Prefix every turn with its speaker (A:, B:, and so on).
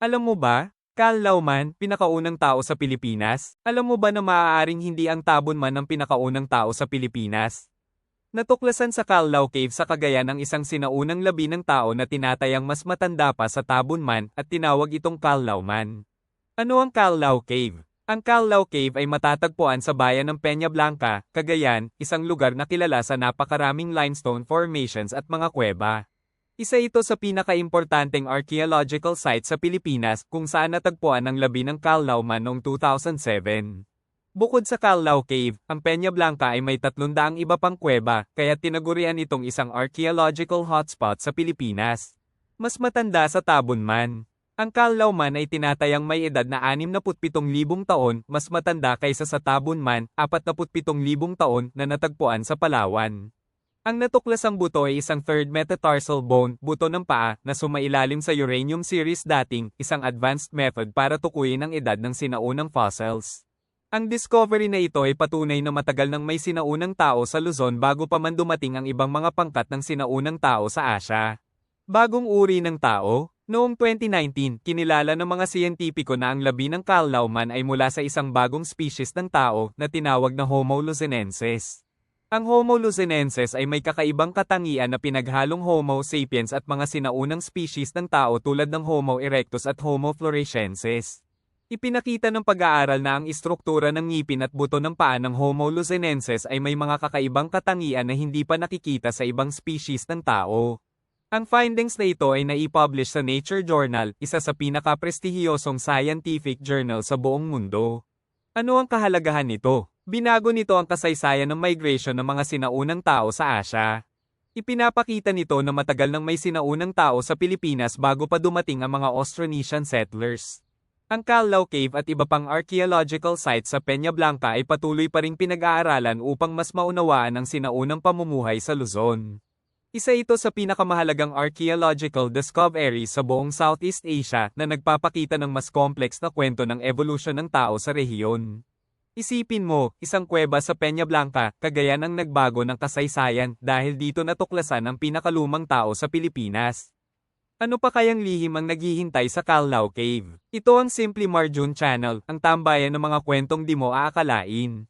A: Alam mo ba, Cal Lauman, pinakaunang tao sa Pilipinas? Alam mo ba na maaaring hindi ang tabon man ang pinakaunang tao sa Pilipinas? Natuklasan sa Calao Cave sa Cagayan ang isang sinaunang labi ng tao na tinatayang mas matanda pa sa tabon man at tinawag itong Calao man. Ano ang Calao Cave? Ang Calao Cave ay matatagpuan sa bayan ng Peña Blanca, Cagayan, isang lugar na kilala sa napakaraming limestone formations at mga kuweba. Isa ito sa pinakaimportanteng archaeological site sa Pilipinas kung saan natagpuan ang labi ng Calao man noong 2007. Bukod sa Calao Cave, ang Peña Blanca ay may 300 iba pang kuweba, kaya tinagurian itong isang archaeological hotspot sa Pilipinas. Mas matanda sa Tabon man. Ang Calao man ay tinatayang may edad na 67,000 taon, mas matanda kaysa sa Tabon man, 47,000 taon na natagpuan sa Palawan. Ang natuklasang buto ay isang third metatarsal bone, buto ng paa, na sumailalim sa uranium series dating, isang advanced method para tukuyin ang edad ng sinaunang fossils. Ang discovery na ito ay patunay na matagal nang may sinaunang tao sa Luzon bago pa man dumating ang ibang mga pangkat ng sinaunang tao sa Asya. Bagong uri ng tao, noong 2019, kinilala ng mga siyentipiko na ang labi ng Calauman ay mula sa isang bagong species ng tao na tinawag na Homo luzonensis. Ang Homo luzonensis ay may kakaibang katangian na pinaghalong Homo sapiens at mga sinaunang species ng tao tulad ng Homo erectus at Homo floresiensis. Ipinakita ng pag-aaral na ang istruktura ng ngipin at buto ng paa ng Homo luzonensis ay may mga kakaibang katangian na hindi pa nakikita sa ibang species ng tao. Ang findings na ito ay naipublish sa Nature Journal, isa sa pinakaprestihiyosong scientific journal sa buong mundo. Ano ang kahalagahan nito? Binago nito ang kasaysayan ng migration ng mga sinaunang tao sa Asya. Ipinapakita nito na matagal nang may sinaunang tao sa Pilipinas bago pa dumating ang mga Austronesian settlers. Ang Calao Cave at iba pang archaeological sites sa Peña Blanca ay patuloy pa ring pinag-aaralan upang mas maunawaan ang sinaunang pamumuhay sa Luzon. Isa ito sa pinakamahalagang archaeological discoveries sa buong Southeast Asia na nagpapakita ng mas complex na kwento ng evolution ng tao sa rehiyon. Isipin mo, isang kuweba sa Peña Blanca, Cagayan ang nagbago ng kasaysayan dahil dito natuklasan ang pinakalumang tao sa Pilipinas. Ano pa kayang lihim ang naghihintay sa Calao Cave? Ito ang Simply Marjun Channel, ang tambayan ng mga kwentong di mo aakalain.